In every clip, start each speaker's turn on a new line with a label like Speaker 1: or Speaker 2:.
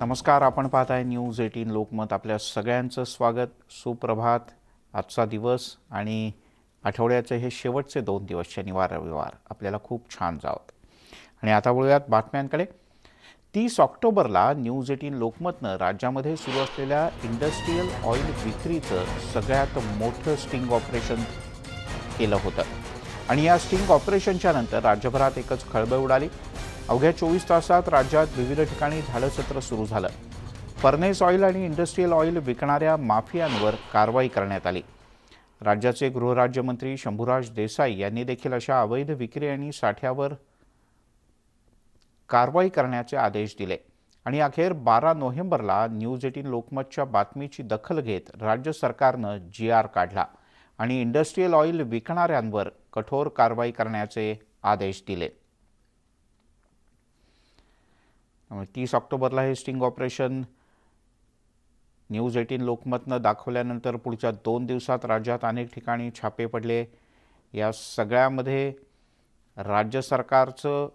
Speaker 1: नमस्कार आपण पाहत आहे न्यूज एटीन लोकमत. आपल्या सगळ्यांचं स्वागत. सुप्रभात. आजचा दिवस आणि आठवड्याचे हे शेवटचे दोन दिवस शनिवार रविवार. आपल्याला खूप छान जावत आणि आता वळूयात बातम्यांकडे. तीस ऑक्टोबरला न्यूज एटीन लोकमतनं राज्यामध्ये सुरू असलेल्या इंडस्ट्रीयल ऑइल विक्रीचं सगळ्यात मोठं स्टिंग ऑपरेशन केलं होतं. आणि या स्टिंग ऑपरेशनच्या नंतर राज्यभरात एकच खळबळ उडाली. अवघ्या चोवीस तासात राज्यात विविध ठिकाणी झाडसत्र सुरू झालं. फर्नेस ऑइल आणि इंडस्ट्रीयल ऑइल विकणाऱ्या माफियांवर कारवाई करण्यात आली. राज्याचे गृहराज्यमंत्री शंभूराज देसाई यांनी देखील अशा अवैध विक्री आणि साठ्यावर कारवाई करण्याचे आदेश दिले आणि अखेर बारा नोव्हेंबरला न्यूज एटीन लोकमतच्या बातमीची दखल घेत राज्य सरकारनं जी आर काढला आणि इंडस्ट्रीयल ऑइल विकणाऱ्यांवर कठोर कारवाई करण्याचे आदेश दिले. त्यामुळे तीस ऑक्टोबरला हे स्टिंग ऑपरेशन न्यूज एटीन लोकमतनं दाखवल्यानंतर पुढच्या दोन दिवसात राज्यात अनेक ठिकाणी छापे पडले. या सगळ्यामध्ये राज्य सरकारचं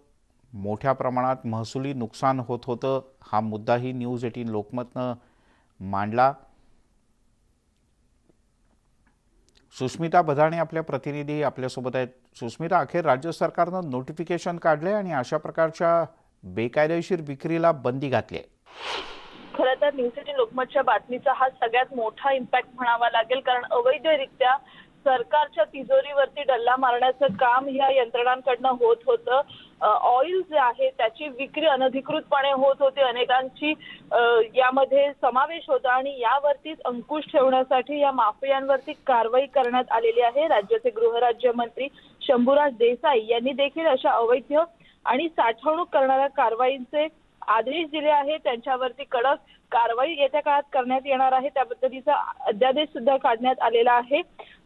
Speaker 1: मोठ्या प्रमाणात महसुली नुकसान होत होतं हा मुद्दाही न्यूज एटीन लोकमतनं मांडला. सुस्मिता बधाणे आपल्या प्रतिनिधी आपल्यासोबत आहेत. सुस्मिता अखेर राज्य सरकारनं नोटिफिकेशन काढले आणि अशा प्रकारच्या बेकायदेशीर विक्रीला बंदी घातली आहे.
Speaker 2: खरं तर न्यूज लोकमतच्या बातमीचा हा सगळ्यात मोठा इम्पॅक्ट म्हणावा लागेल. कारण अवैधरित्या सरकारच्या तिजोरीवरती डल्ला मारण्याचं काम या यंत्रणांकडनं होत होतं. ऑइल जे आहे त्याची विक्री अनधिकृतपणे होत होती. अनेकांची यामध्ये समावेश होता आणि यावरतीच अंकुश ठेवण्यासाठी या माफियांवरती कारवाई करण्यात आलेली आहे. राज्याचे गृहराज्यमंत्री शंभूराज देसाई यांनी देखील अशा अवैध आणि साठवणूक करणाऱ्या कारवाईंचे आदेश दिले आहेत. त्यांच्यावरती कडक कारवाई येत्या काळात करण्यात येणार आहे. त्या पद्धतीचा अध्यादेश सुद्धा काढण्यात आलेला आहे.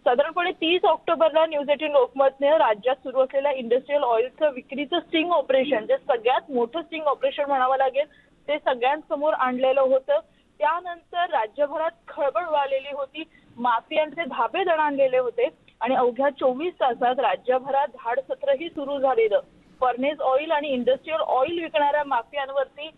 Speaker 2: साधारणपणे तीस ऑक्टोबरला न्यूज एटीन लोकमतने राज्यात सुरू असलेल्या इंडस्ट्रीयल ऑइलचं विक्रीचं स्टिंग ऑपरेशन जे सगळ्यात मोठं स्टिंग ऑपरेशन म्हणावं लागेल ते सगळ्यांसमोर आणलेलं होतं. त्यानंतर राज्यभरात खळबळ उडालेली होती. माफियांचे धाबे दणाणलेले होते. आणि अवघ्या चोवीस तासात राज्यभरात धाडसत्रही सुरू झालेलं. फर्नेस ऑइल आणि इंडस्ट्रीयल ऑइल विकणाऱ्या माफियांवरती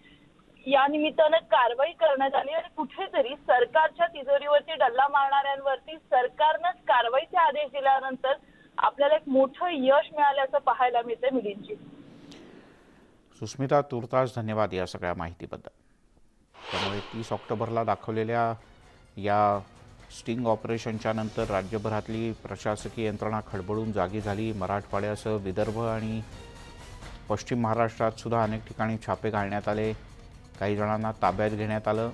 Speaker 2: या निमित्तानं कारवाई करण्यात आली आणि कुठेतरी सरकारच्या तिजोरीवरती डल्ला मारणाऱ्यांवरती सरकारनंच कारवाईचे आदेश दिल्यानंतर आपल्याला एक मोठं यश मिळाल्याचं पाहायला मिळतंय मिलींची.
Speaker 1: सुस्मिता तुर्तास धन्यवाद या सगळ्या माहितीबद्दल. त्यामुळे तीस ऑक्टोबरला दाखवलेल्या या स्टिंग ऑपरेशनच्या नंतर राज्यभरातली प्रशासकीय यंत्रणा खडबडून जागी झाली. मराठवाड्यासह विदर्भ आणि पश्चिम महाराष्ट्रात सुद्धा अनेक ठिकाणी छापे घालण्यात आले. काही जणांना ताब्यात घेण्यात आलं.